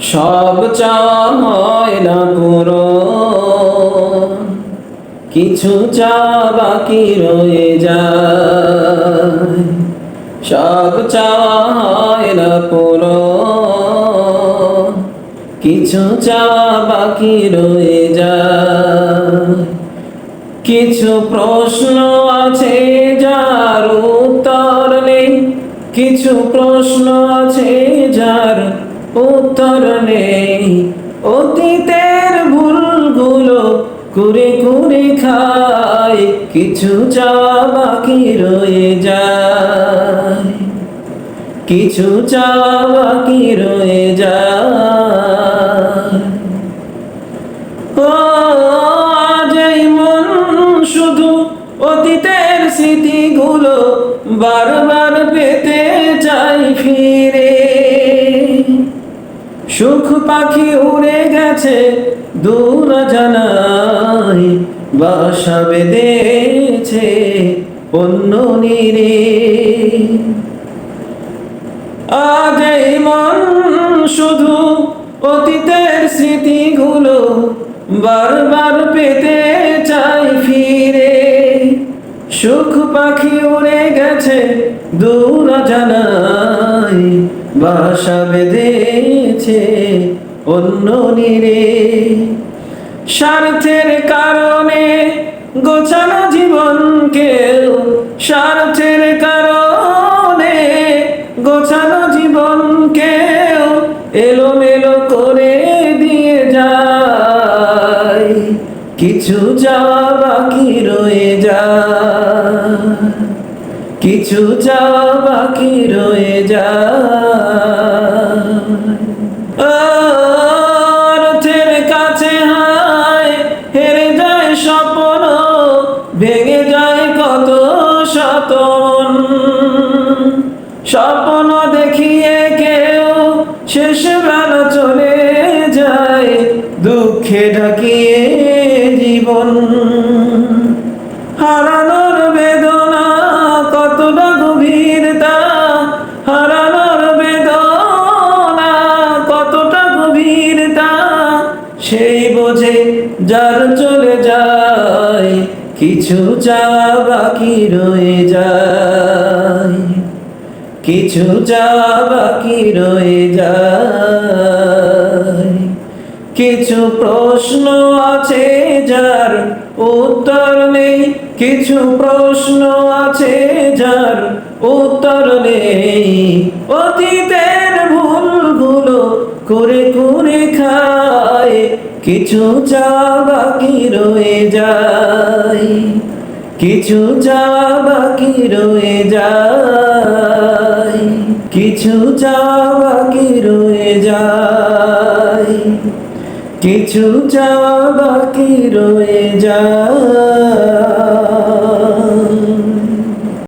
সব চাওয়া না পুরো। কিছু চা বাকি রয়ে যায়। সব চাওয়া না পুরো। কিছু চা বাকি রয়ে যায়। কিছু প্রশ্ন আছে যার উত্তর নেই। কিছু প্রশ্ন আছে যার উত্তর নেই। অতীতের ভুলগুলো কুরে কুরে খায়, কিছু চা বাকি রয়ে যায়। কিছু চা বাকি রয়ে যায়। মন শুধু অতীতের স্মৃতিগুলো বারবার পেতে চাই ফিরে। সুখ পাখি উড়ে গেছে, দূর জানাই বাসা বেঁধেছে অন্য নীরে। আজ এই মন শুধু অতীতের স্মৃতিগুলো বারবার পেতে চাই ফিরে। সুখ পাখি উড়ে গেছে, দূর জানাই বাসা বেঁধেছে অন্য নীরে। স্বার্থের কারণে গোছানো জীবনকে স্বার্থের কারণে গোছানো জীবনকে এলোমেলো করে দিয়ে যায়। কিছু যাওয়া বাকি রয়ে যায়। কিছু যাওয়া বাকি রয়ে যায়। কাছে হায় হেরে যায় স্বপ্ন ভেঙে যায় কত শতন স্বপ্ন দেখিয়ে কেউ শেষ বেলা চলে যায়, দুঃখে ঢাকিয়ে সেই বোঝে যার চলে যায়, কিছু চা বাকি রয়ে যায়। কিছু যা বাকি রয়ে যায়। কিছু প্রশ্ন আছে যার উত্তর নেই, কিছু প্রশ্ন আছে যার উত্তর নেই। অতীতের ভুলগুলো করে করে খায় কিছু চা বাকি রয়ে যায়, কিছু চা বাকি রয়ে যায়, কিছু চা বাকি রয়ে যায়, কিছু চা বাকি রয়ে যায়।